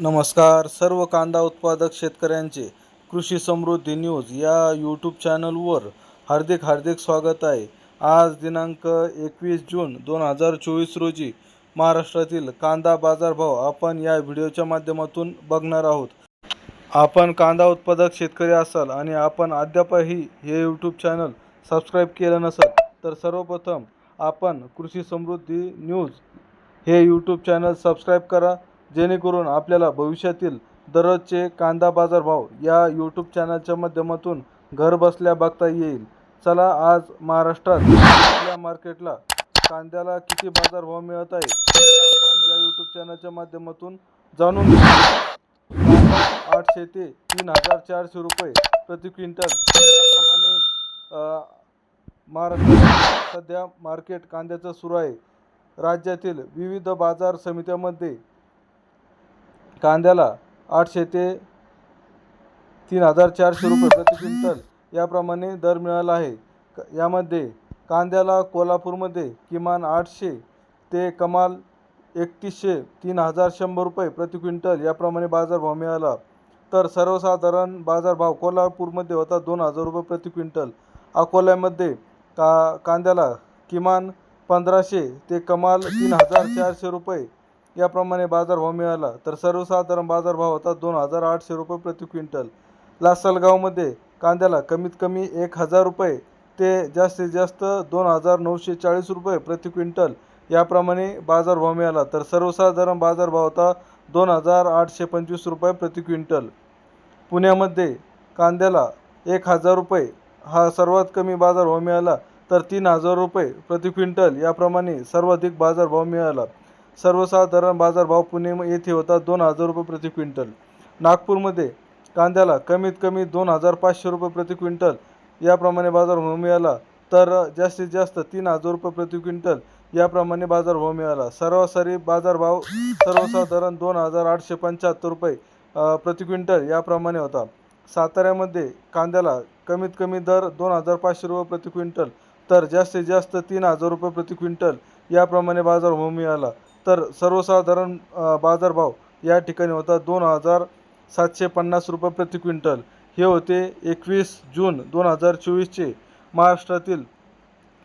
नमस्कार सर्व कांदा उत्पादक शेतकऱ्यांचे कृषी समृद्धी न्यूज या यूट्यूब चॅनलवर हार्दिक हार्दिक स्वागत आहे. आज दिनांक एकवीस जून दोन हजार चोवीस रोजी महाराष्ट्रातील कांदा बाजारभाव आपण या व्हिडिओच्या माध्यमातून बघणार आहोत. आपण कांदा उत्पादक शेतकरी असाल आणि आपण अद्यापही हे यूट्यूब चॅनल सबस्क्राईब केलं नसेल तर सर्वप्रथम आपण कृषी समृद्धी न्यूज हे यूट्यूब चॅनल सबस्क्राईब करा. जेणेकरून आपल्याला भविष्यातील दररोजचे कांदा बाजारभाव या यूट्यूब चॅनलच्या माध्यमातून घर बसल्या बघता येईल. चला आज महाराष्ट्रात आपल्या मार्केटला कांद्याला किती बाजारभाव मिळत आहे आपण या यूट्यूब चॅनलच्या माध्यमातून जाणून कांदा आठशे ते तीन हजार चारशे रुपये प्रति क्विंटल. याप्रमाणे महाराष्ट्रात सध्या मार्केट कांद्याचं सुरू आहे. राज्यातील विविध बाजार समित्यामध्ये कांद्याला आठशे ते तीन हजार चारशे रुपये प्रति क्विंटल याप्रमाणे दर मिळाला आहे. क- यामध्ये कांद्याला कोल्हापूरमध्ये किमान आठशे ते कमाल एकतीसशे तीन हजार शंभर रुपये प्रति क्विंटल याप्रमाणे बाजारभाव मिळाला. तर सर्वसाधारण बाजारभाव कोल्हापूरमध्ये होता दोन हजार रुपये प्रति क्विंटल. अकोल्यामध्ये का कांद्याला किमान पंधराशे ते कमाल तीन हजार चारशे रुपये याप्रमाणे बाजारभाव मिळाला तर सर्वसाधारण बाजारभाव होता दोन हजार आठशे रुपये प्रति क्विंटल. लासलगावमध्ये कांद्याला कमीत कमी एक हजार रुपये ते जास्तीत जास्त दोन हजार नऊशे चाळीस रुपये प्रति क्विंटल याप्रमाणे बाजारभाव मिळाला तर सर्वसाधारण बाजारभाव होता दोन हजार आठशे पंचवीस रुपये प्रति क्विंटल. पुण्यामध्ये कांद्याला एक हजार रुपये हा सर्वात कमी बाजारभाव मिळाला तर तीन हजार रुपये प्रति क्विंटल याप्रमाणे सर्वाधिक बाजारभाव मिळाला. सर्वसाधारण बाजारभाव पुणे येथे होता दोन हजार रुपये प्रति क्विंटल. नागपूरमध्ये कांद्याला कमीत कमी दोन हजार पाचशे रुपये प्रति क्विंटल. याप्रमाणे बाजारभाव मिळाला तर जास्तीत जास्त तीन हजार रुपये प्रति क्विंटल याप्रमाणे बाजारभाव मिळाला. सरासरी बाजारभाव सर्वसाधारण दोन हजार आठशे पंच्याहत्तर रुपये प्रति क्विंटल याप्रमाणे होता. साताऱ्यामध्ये कांद्याला कमीत कमी दर दोन हजार पाचशे रुपये प्रति क्विंटल तर जास्तीत जास्त तीन हजार रुपये प्रति क्विंटल याप्रमाणे बाजारभाव मिळाला. तर सर्वसाधारण बाजारभाव या ठिकाणी होता दोन हजार सातशे पन्नास रुपये प्रति क्विंटल. हे होते एकवीस जून दोन हजार चोवीसचे. महाराष्ट्रातील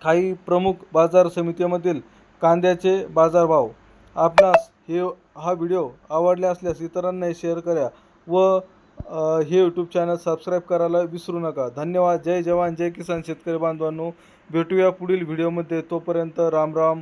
काही प्रमुख बाजार समितीमधील कांद्याचे बाजारभाव. आपणास हे हा व्हिडिओ आवडला असल्यास इतरांनाही शेअर करा व हे यूट्यूब चॅनल सबस्क्राईब करायला विसरू नका. धन्यवाद. जय जवान. जय किसान. शेतकरी बांधवांनो भेटूया पुढील व्हिडिओमध्ये. तोपर्यंत राम राम.